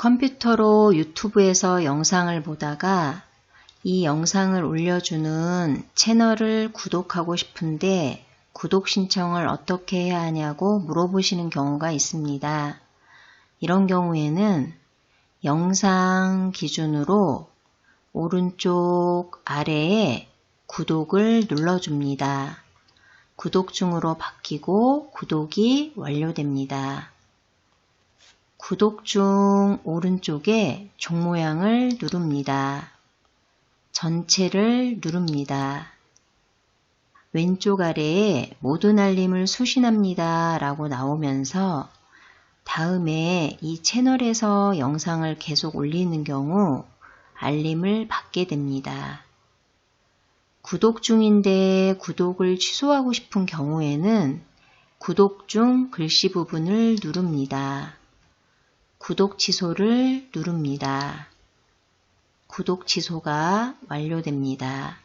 컴퓨터로 유튜브에서 영상을 보다가 이 영상을 올려주는 채널을 구독하고 싶은데 구독 신청을 어떻게 해야 하냐고 물어보시는 경우가 있습니다. 이런 경우에는 영상 기준으로 오른쪽 아래에 구독을 눌러줍니다. 구독 중으로 바뀌고 구독이 완료됩니다. 구독 중 오른쪽에 종 모양을 누릅니다. 전체를 누릅니다. 왼쪽 아래에 모든 알림을 수신합니다 라고 나오면서 다음에 이 채널에서 영상을 계속 올리는 경우 알림을 받게 됩니다. 구독 중인데 구독을 취소하고 싶은 경우에는 구독 중 글씨 부분을 누릅니다. 구독 취소를 누릅니다. 구독 취소가 완료됩니다.